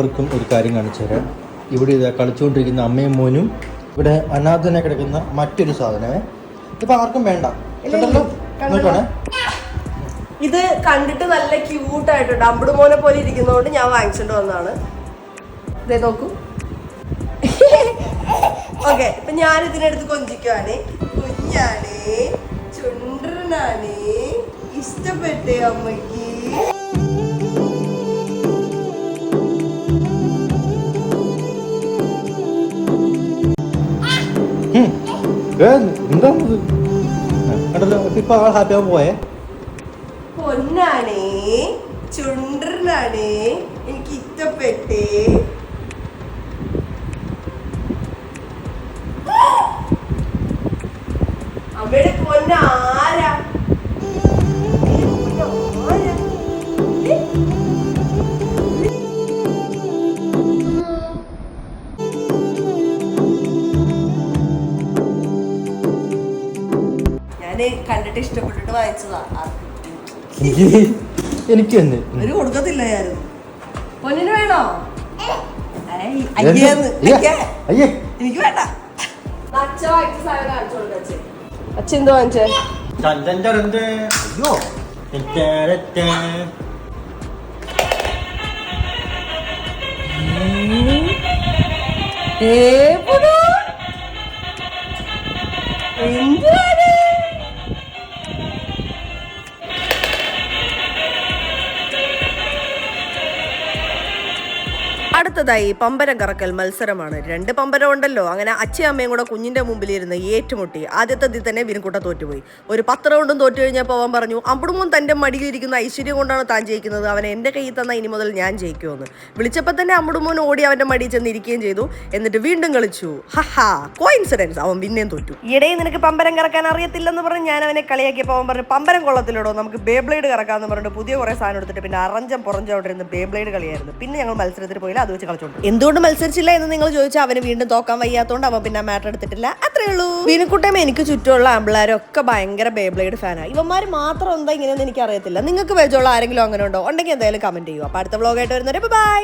അവർക്കും ഒരു കാര്യം കാണിച്ചു തരാം. ഇവിടെ ഇത് കളിച്ചുകൊണ്ടിരിക്കുന്ന അമ്മയും മോനും ഇവിടെ അനാഥനെ കിടക്കുന്ന മറ്റൊരു സാധനമേ. ഇപ്പൊ ആർക്കും വേണ്ട? നോക്കണേ. ഇത് കണ്ടിട്ട് നല്ല ക്യൂട്ട് ആയിട്ടുണ്ട് അമ്പുട് മോനെ പോലെ ഇരിക്കുന്നതുകൊണ്ട് ഞാൻ വാങ്ങിച്ചിട്ട് വന്നതാണ്. ഇതേ നോക്കൂ. ഓക്കെ ഇപ്പൊ ഞാൻ ഇതിനടുത്ത് കൊഞ്ചിക്കുവാണ്. കുഞ്ഞാണ് ചുണ്ടനാണ് ഇഷ്ടപ്പെട്ടേ അമ്മയ്ക്ക് എന്താണിത് കണ്ടല്ലോ ഇപ്പൊ ആൾ ഹാപ്പി ആവാൻ പോയേ പൊന്നാണേ ചുണ്ടനാണ് എനിക്ക് ഇഷ്ടപ്പെട്ടേ. അമ്മയുടെ പൊന്ന ഞാൻ കണ്ടിട്ട് ഇഷ്ടപ്പെട്ടിട്ട് വായിച്ചതാ. എനിക്ക് തന്നെ. ഒരു കൊടുക്കത്തില്ലായിരുന്നു പൊന്നിന് വേണോ? എനിക്ക് വേണ്ട. അച്ഛൻ എന്തോ വാങ്ങിച്ചേ. അയ്യോ ഏ അടുത്തതായി പമ്പരം കറക്കൽ മത്സരമാണ്. രണ്ട് പമ്പരം ഉണ്ടല്ലോ. അങ്ങനെ അച്ഛയും അമ്മയും കൂടെ കുഞ്ഞിന്റെ മുമ്പിലിരുന്ന് ഏറ്റുമുട്ടി. ആദ്യത്തെ തന്നെ വിനുക്കുട്ട തോറ്റുപോയി. ഒരു പത്ത് റൗണ്ടും തോറ്റു കഴിഞ്ഞപ്പോൾ അവൻ പറഞ്ഞു. അമ്പടുമോൻ തന്റെ മടിയിലിരിക്കുന്ന ഐശ്വര്യം കൊണ്ടാണ് താൻ ജയിക്കുന്നത്. അവൻ എന്റെ കയ്യിൽ തന്ന ഇനി മുതൽ ഞാൻ ജയിക്കുമെന്ന്. വിളിച്ചപ്പോൾ തന്നെ അമ്പടുമോൻ ഓടി അവന്റെ മടിയിൽ ചെന്ന് ഇരിക്കുകയും ചെയ്തു. എന്നിട്ട് വീണ്ടും കളിച്ചു. ഹഹാ കോയിൻസിഡൻസ് അവൻ പിന്നെയും തോറ്റു. ഇടയിൽ നിനക്ക് പമ്പരം കറക്കാൻ അറിയത്തില്ലെന്ന് പറഞ്ഞ് ഞാൻ അവനെ കളിയാക്കിയപ്പോൾ അവൻ പറഞ്ഞു പമ്പരം കൊള്ളത്തിലൂടെ നമുക്ക് ബേബ്ലേഡ് കറക്കാന്ന് പറഞ്ഞിട്ട് പുതിയ കുറേ സാധനം എടുത്തിട്ട് പിന്നെ അറഞ്ചം പുറഞ്ചോണ്ടിരുന്ന ഇരുന്ന് ബേബ്ലേഡ് കളിയായിരുന്നു. പിന്നെ ഞങ്ങൾ മത്സരത്തിൽ പോയില്ല. അത് വെച്ച് കളിച്ചോണ്ട് എന്തുകൊണ്ട് മത്സരിച്ചില്ല എന്ന് നിങ്ങൾ ചോദിച്ചാൽ അവന് വീണ്ടും തോക്കാൻ വയ്യാത്തോണ്ട് അവൻ പിന്നെ മാറ്റർ എടുത്തിട്ടില്ല. അത്രേ ഉള്ളൂ. വീനക്കുട്ടയും എനിക്ക് ചുറ്റുമുള്ള ആമ്പിളാരും ഒക്കെ ഭയങ്കര ബേബ്ലേഡ് ഫാനാണ് ഇവന്മാർ മാത്രം എന്താ ഇങ്ങനെയൊന്നും എനിക്ക് അറിയത്തില്ല നിങ്ങൾക്ക് വെച്ചുള്ള ആരെങ്കിലും അങ്ങനെ ഉണ്ടോ? ഉണ്ടെങ്കിൽ എന്തായാലും കമന്റ് ചെയ്യൂ അപ്പൊ അടുത്ത വ്ളോഗായിട്ട് വരുന്നവരെ ബൈ